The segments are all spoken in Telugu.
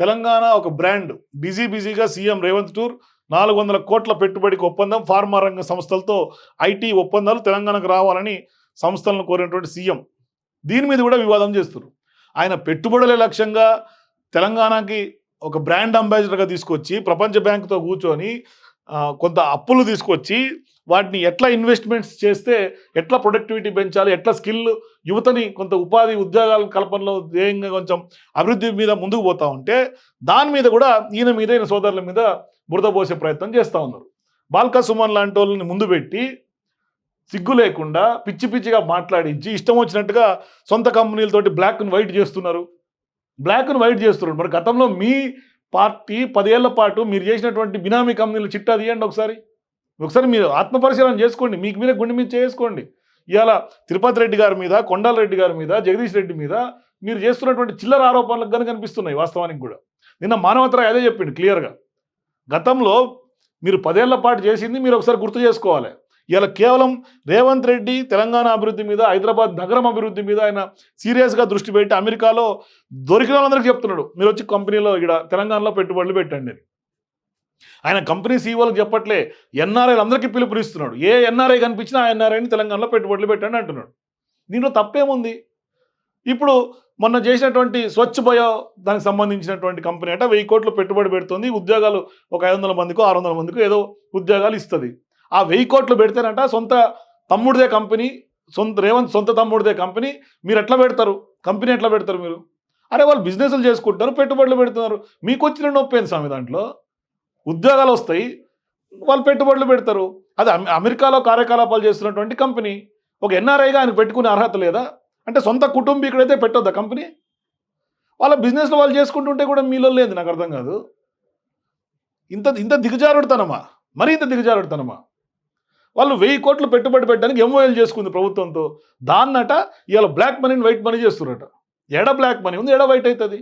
తెలంగాణ ఒక బ్రాండ్. బిజీ బిజీగా సీఎం రేవంత్ టూర్ నాలుగు వందల కోట్ల పెట్టుబడికి ఒప్పందం ఫార్మా రంగ సంస్థలతో ఐటీ ఒప్పందాలు తెలంగాణకు రావాలని సంస్థలను కోరినటువంటి సీఎం. దీని మీద కూడా వివాదం చేస్తున్నారు. ఆయన పెట్టుబడుల లక్ష్యంగా తెలంగాణకి ఒక బ్రాండ్ అంబాసిడర్గా తీసుకొచ్చి ప్రపంచ బ్యాంకుతో కూర్చొని కొంత అప్పులు తీసుకొచ్చి వాటిని ఎట్లా ఇన్వెస్ట్మెంట్స్ చేస్తే ఎట్లా ప్రొడక్టివిటీ పెంచాలి ఎట్లా స్కిల్ యువతని కొంత ఉపాధి ఉద్యోగాల కల్పనలో ధ్యేయంగా కొంచెం అభివృద్ధి మీద ముందుకు పోతా ఉంటే దాని మీద కూడా ఈయన మీద ఈయన సోదరుల మీద బురద పోసే ప్రయత్నం చేస్తూ ఉన్నారు. బాల్కా సుమన్ లాంటి వాళ్ళని ముందు పెట్టి సిగ్గు లేకుండా పిచ్చి పిచ్చిగా మాట్లాడించి ఇష్టం వచ్చినట్టుగా సొంత కంపెనీలతోటి బ్లాక్ను వైట్ చేస్తున్నారు. బ్లాక్ను వైట్ చేస్తున్నారు. మరి గతంలో మీ పార్టీ పదేళ్ళ పాటు మీరు చేసినటువంటి బినామీ కంపెనీలు చిట్టా తీయండి ఒకసారి. ఒకసారి మీరు ఆత్మపరిశీలన చేసుకోండి. మీకు మీద గుండె మీద చేసుకోండి. ఇవాళ తిరుపతి రెడ్డి గారి మీద కొండాల రెడ్డి గారి మీద జగదీష్ రెడ్డి మీద మీరు చేస్తున్నటువంటి చిల్లర ఆరోపణలకు కనుక కనిపిస్తున్నాయి వాస్తవానికి కూడా. నిన్న మానవతరాయ్ అదే చెప్పిండు క్లియర్గా. గతంలో మీరు పదేళ్ళ పాటు చేసింది మీరు ఒకసారి గుర్తు చేసుకోవాలి. ఇలా కేవలం రేవంత్ రెడ్డి తెలంగాణ అభివృద్ధి మీద హైదరాబాద్ నగరం అభివృద్ధి మీద ఆయన సీరియస్గా దృష్టి పెట్టి అమెరికాలో దొరికిన వాళ్ళందరికీ చెప్తున్నాడు. మీరు వచ్చి కంపెనీలో ఇక్కడ తెలంగాణలో పెట్టుబడులు పెట్టండి అని. ఆయన కంపెనీ సీఈఓలకు చెప్పట్లే ఎన్ఆర్ఐలు అందరికీ పిలుపునిస్తున్నాడు. ఏ ఎన్ఆర్ఐ కనిపించినా ఆ ఎన్ఆర్ఐని తెలంగాణలో పెట్టుబడులు పెట్టండి అంటున్నాడు. దీంట్లో తప్పేముంది? ఇప్పుడు మొన్న చేసినటువంటి స్వచ్ఛ బయో దానికి సంబంధించినటువంటి కంపెనీ అంటే వెయ్యి కోట్లు పెట్టుబడి పెడుతుంది. ఉద్యోగాలు ఒక ఐదు వందల మందికో ఆరు వందల మందికో ఏదో ఉద్యోగాలు ఇస్తుంది. ఆ వెయ్యి కోట్లు పెడితేనంట సొంత తమ్ముడిదే కంపెనీ సొంత రేవంత్ సొంత తమ్ముడిదే కంపెనీ మీరు ఎట్లా పెడతారు? కంపెనీ ఎట్లా పెడతారు మీరు? అరే వాళ్ళు బిజినెస్లు చేసుకుంటారు పెట్టుబడులు పెడుతున్నారు. మీకు వచ్చిన నొప్పి ఏంది స్వామి దాంట్లో? ఉద్యోగాలు వస్తాయి వాళ్ళు పెట్టుబడులు పెడతారు. అది అమెరికాలో కార్యకలాపాలు చేస్తున్నటువంటి కంపెనీ. ఒక ఎన్ఆర్ఐగా ఆయన పెట్టుకునే అర్హత లేదా? అంటే సొంత కుటుంబీకుడైతే పెట్టొద్దా కంపెనీ? వాళ్ళ బిజినెస్లో వాళ్ళు చేసుకుంటుంటే కూడా మీలో లేదు నాకు అర్థం కాదు. ఇంత ఇంత దిగజారుడుతానమ్మా మరి ఇంత దిగజారుడుతానమ్మా వాళ్ళు వెయ్యి కోట్లు పెట్టుబడి పెట్టడానికి ఎంఓఎల్ చేసుకుంది ప్రభుత్వంతో. దాన్నట ఇవాళ బ్లాక్ మనీని వైట్ మనీ చేస్తున్నారట ఎడ బ్లాక్ మనీ ఉంది? ఎడ వైట్ అవుతుంది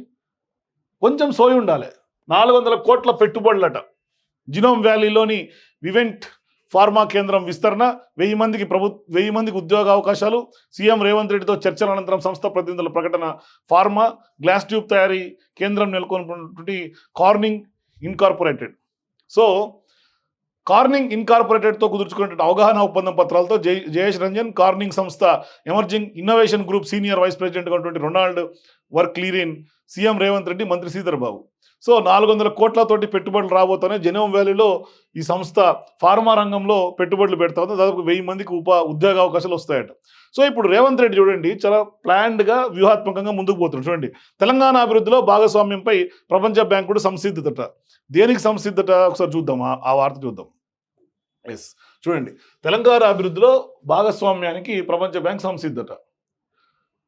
కొంచెం సోయి ఉండాలి. నాలుగు వందల కోట్ల పెట్టుబడులట. జినోమ్ వ్యాలీలోని వివెంట్ ఫార్మా కేంద్రం విస్తరణ వెయ్యి మందికి ప్రభు వెయ్యి మందికి ఉద్యోగ అవకాశాలు సీఎం రేవంత్ రెడ్డితో చర్చల అనంతరం సంస్థ ప్రతినిధుల ప్రకటన ఫార్మా గ్లాస్ ట్యూబ్ తయారీ కేంద్రం నెలకొన్నటువంటి కార్నింగ్ ఇన్కార్పొరేటెడ్. సో కార్నింగ్ ఇన్కార్పొరేటెడ్తో కుదుర్చుకున్నటువంటి అవగాహన ఒప్పందం పత్రాలతో జై జయేష్ రంజన్ కార్నింగ్ సంస్థ emerging innovation group senior vice ప్రెసిడెంట్గా ఉన్నటువంటి Ronald Verkleeren CM Revanth Reddy మంత్రి శ్రీధర్ బాబు సో నాలుగు వందల కోట్లతోటి పెట్టుబడులు రాబోతున్నాయి జెనోమ్ వ్యాలీలో ఈ సంస్థ ఫార్మా రంగంలో పెట్టుబడులు పెడతా ఉంది. దాదాపు వెయ్యి మందికి ఉపా ఉద్యోగ అవకాశాలు వస్తాయట. సో ఇప్పుడు రేవంత్ రెడ్డి చూడండి చాలా ప్లాన్డ్గా వ్యూహాత్మకంగా ముందుకు పోతున్నాడు. చూడండి తెలంగాణ అభివృద్ధిలో భాగస్వామ్యంపై ప్రపంచ బ్యాంకు కూడా సంసిద్ధత దేనికి సంసిద్ధత? ఒకసారి చూద్దాం ఆ వార్త చూద్దాం. ఎస్ చూడండి తెలంగాణ అభివృద్ధిలో భాగస్వామ్యానికి ప్రపంచ బ్యాంక్ సంసిద్ధత.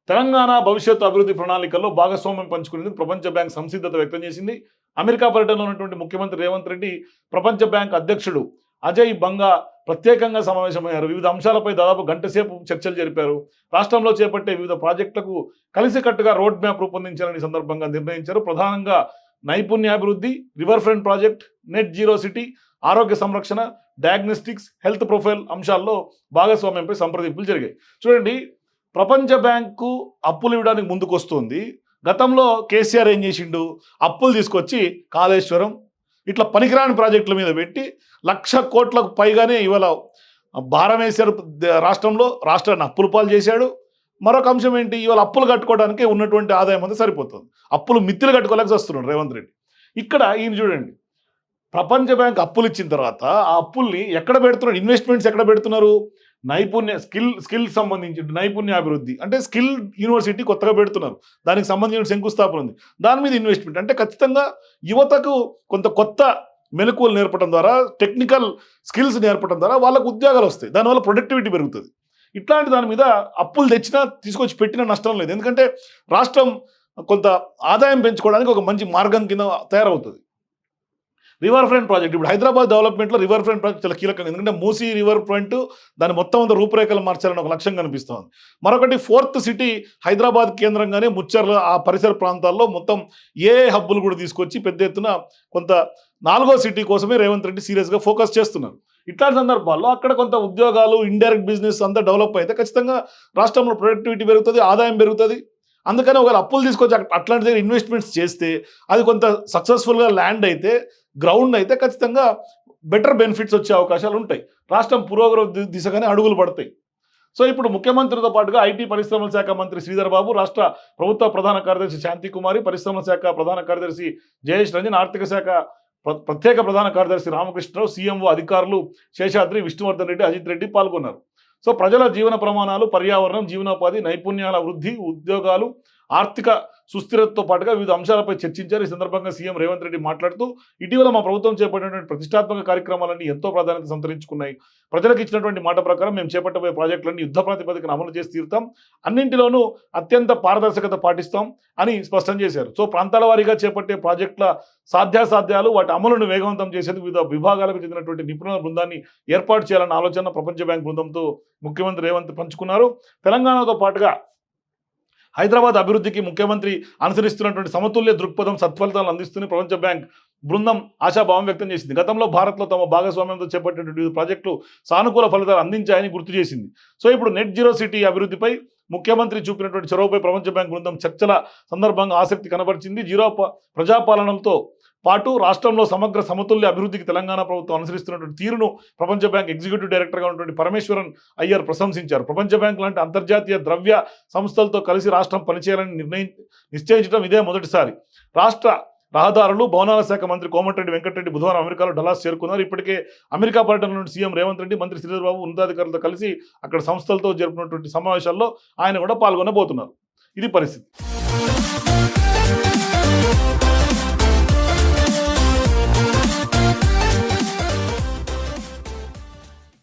తెలంగాణ భవిష్యత్తు అభివృద్ధి ప్రణాళికల్లో భాగస్వామ్యం పంచుకునేందుకు ప్రపంచ బ్యాంక్ సంసిద్ధత వ్యక్తం చేసింది. అమెరికా పర్యటనలో ఉన్నటువంటి ముఖ్యమంత్రి రేవంత్ రెడ్డి ప్రపంచ బ్యాంక్ అధ్యక్షుడు అజయ్ బంగా ప్రత్యేకంగా సమావేశమయ్యారు. వివిధ అంశాలపై దాదాపు గంట సేపు చర్చలు జరిపారు. రాష్ట్రంలో చేపట్టే వివిధ ప్రాజెక్టులకు కలిసికట్టుగా రోడ్ మ్యాప్ రూపొందించాలని సందర్భంగా నిర్ణయించారు. ప్రధానంగా నైపుణ్యాభివృద్ధి river front project net zero city ఆరోగ్య సంరక్షణ డయాగ్నోస్టిక్స్ హెల్త్ ప్రొఫైల్ అంశాల్లో భాగస్వామ్యంపై సంప్రదింపులు జరిగాయి. చూడండి ప్రపంచ బ్యాంకు అప్పులు ఇవ్వడానికి ముందుకొస్తుంది. గతంలో కేసీఆర్ ఏం చేసిండు? అప్పులు తీసుకొచ్చి కాళేశ్వరం ఇట్లా పనికిరాని ప్రాజెక్టుల మీద పెట్టి లక్ష కోట్లకు పైగానే ఇవాళ భారం వేశారు రాష్ట్రంలో. రాష్ట్రాన్ని అప్పులు పాలు చేశాడు. మరొక అంశం ఏంటి? ఇవాళ అప్పులు కట్టుకోవడానికి ఉన్నటువంటి ఆదాయం అంతా సరిపోతుంది. అప్పులు మిత్తులు కట్టుకోలేక వస్తున్నాడు రేవంత్ రెడ్డి. ఇక్కడ ఈయన చూడండి. ప్రపంచ బ్యాంక్ అప్పులు ఇచ్చిన తర్వాత ఆ అప్పుల్ని ఎక్కడ పెడుతున్నారు? ఇన్వెస్ట్మెంట్స్ ఎక్కడ పెడుతున్నారు? నైపుణ్య స్కిల్ స్కిల్ సంబంధించి నైపుణ్య అభివృద్ధి. అంటే స్కిల్ యూనివర్సిటీ కొత్తగా పెడుతున్నారు. దానికి సంబంధించిన శంకుస్థాపన ఉంది. దాని మీద ఇన్వెస్ట్మెంట్. అంటే ఖచ్చితంగా యువతకు కొంత కొత్త మెలకువలు నేర్పడం ద్వారా టెక్నికల్ స్కిల్స్ నేర్పడం ద్వారా వాళ్ళకు ఉద్యోగాలు వస్తాయి. దానివల్ల ప్రొడక్టివిటీ పెరుగుతుంది. ఇట్లాంటి దాని మీద అప్పులు తెచ్చినా తీసుకొచ్చి పెట్టినా నష్టం లేదు. ఎందుకంటే రాష్ట్రం కొంత ఆదాయం పెంచుకోవడానికి ఒక మంచి మార్గం కింద తయారవుతుంది. రివర్ ఫ్రంట్ ప్రాజెక్ట్ ఇప్పుడు హైదరాబాద్ డెవలప్మెంట్లో రివర్ ఫ్రంట్ ప్రాజెక్ట్ చాలా కీలకం ఎందుకంటే మూసీ రివర్ ఫ్రంట్ దాని మొత్తం అంత రూపురేఖలు మార్చాలని ఒక లక్ష్యం కనిపిస్తోంది. మరొకటి ఫోర్త్ సిటీ హైదరాబాద్ కేంద్రంగానే ముచ్చర్ల ఆ పరిసర ప్రాంతాల్లో మొత్తం ఏ హబ్బులు కూడా తీసుకొచ్చి పెద్ద ఎత్తున కొంత నాలుగో సిటీ కోసమే రేవంత్ రెడ్డి సీరియస్గా ఫోకస్ చేస్తున్నారు. ఇట్లాంటి సందర్భాల్లో అక్కడ కొంత ఉద్యోగాలు ఇండైరెక్ట్ బిజినెస్ అంతా డెవలప్ అయితే ఖచ్చితంగా రాష్ట్రంలో ప్రొడక్టివిటీ పెరుగుతుంది ఆదాయం పెరుగుతుంది. అందుకని ఒకవేళ అప్పులు తీసుకొచ్చి అట్లాంటి దగ్గర ఇన్వెస్ట్మెంట్స్ చేస్తే అది కొంత సక్సెస్ఫుల్గా ల్యాండ్ అయితే గ్రౌండ్ అయితే ఖచ్చితంగా బెటర్ బెనిఫిట్స్ వచ్చే అవకాశాలు ఉంటాయి. రాష్ట్రం పురోగతి దిశగానే అడుగులు పడతాయి. సో ఇప్పుడు ముఖ్యమంత్రితో పాటుగా ఐటీ పరిశ్రమల శాఖ మంత్రి శ్రీధర్ బాబు రాష్ట్ర ప్రభుత్వ ప్రధాన కార్యదర్శి శాంతి కుమారి పరిశ్రమల శాఖ ప్రధాన కార్యదర్శి జయేష్ రంజన్ ఆర్థిక శాఖ ప్ర- ప్రత్యేక ప్రధాన కార్యదర్శి రామకృష్ణరావు సీఎంఓ అధికారులు శేషాద్రి విష్ణువర్ధన్ రెడ్డి అజిత్ రెడ్డి పాల్గొన్నారు. సో ప్రజల జీవన ప్రమాణాలు పర్యావరణం జీవనోపాధి నైపుణ్యాల వృద్ధి ఉద్యోగాలు ఆర్థిక సుస్థిరతతో పాటుగా వివిధ అంశాలపై చర్చించారు. ఈ సందర్భంగా సీఎం రేవంత్ రెడ్డి మాట్లాడుతూ ఇటీవల మా ప్రభుత్వం చేపట్టినటువంటి ప్రతిష్టాత్మక కార్యక్రమాలన్నీ ఎంతో ప్రాధాన్యత సంతరించుకున్నాయి. ప్రజలకు ఇచ్చినటువంటి మాట ప్రకారం మేము చేపట్టబోయే ప్రాజెక్టులన్నీ యుద్ధ ప్రాతిపదికన అమలు చేసి తీరుతాం. అన్నింటిలోనూ అత్యంత పారదర్శకత పాటిస్తాం అని స్పష్టం చేశారు. సో ప్రాంతాల వారీగా చేపట్టే ప్రాజెక్టుల సాధ్యాసాధ్యాలు వాటి అమలును వేగవంతం చేసేందుకు వివిధ విభాగాలకు చెందినటువంటి నిపుణుల బృందాన్ని ఏర్పాటు చేయాలన్న ఆలోచన ప్రపంచ బ్యాంక్ బృందంతో ముఖ్యమంత్రి రేవంత్ పంచుకున్నారు. తెలంగాణతో పాటుగా హైదరాబాద్ అభివృద్ధికి ముఖ్యమంత్రి అనుసరిస్తున్నటువంటి సమతుల్య దృక్పథం సత్ఫలితాలను అందిస్తూనే ప్రపంచ బ్యాంక్ బృందం ఆశాభావం వ్యక్తం చేసింది. గతంలో భారత్లో తమ భాగస్వామ్యంతో చేపట్టినటువంటి ప్రాజెక్టులు సానుకూల ఫలితాలు అందించాయని గుర్తు చేసింది. సో ఇప్పుడు నెట్ జీరో సిటీ అభివృద్ధిపై ముఖ్యమంత్రి చూపినటువంటి చొరవపై ప్రపంచ బ్యాంక్ బృందం చర్చల సందర్భంగా ఆసక్తి కనబరిచింది. జీరో ప్రజాపాలనంతో పాటు రాష్ట్రంలో సమగ్ర సమతుల్య అభివృద్ధికి తెలంగాణ ప్రభుత్వం అనుసరిస్తున్నటువంటి తీరును ప్రపంచ బ్యాంక్ ఎగ్జిక్యూటివ్ డైరెక్టర్గా ఉన్నటువంటి పరమేశ్వరన్ అయ్యర్ ప్రశంసించారు. ప్రపంచ బ్యాంక్ లాంటి అంతర్జాతీయ ద్రవ్య సంస్థలతో కలిసి రాష్ట్రం పనిచేయాలని నిర్ణయం నిశ్చయించడం ఇదే మొదటిసారి. రాష్ట్ర రహదారులు భవనాల శాఖ మంత్రి కోమటిరెడ్డి వెంకటరెడ్డి బుధవారం అమెరికాలో డలాస్ చేరుకున్నారు. ఇప్పటికే అమెరికా పర్యటన నుండి సీఎం రేవంత్ రెడ్డి మంత్రి శ్రీధర్బాబు ఉన్నతాధికారులతో కలిసి అక్కడ సంస్థలతో జరుపుకున్నటువంటి సమావేశాల్లో ఆయన కూడా పాల్గొనబోతున్నారు. ఇది పరిస్థితి.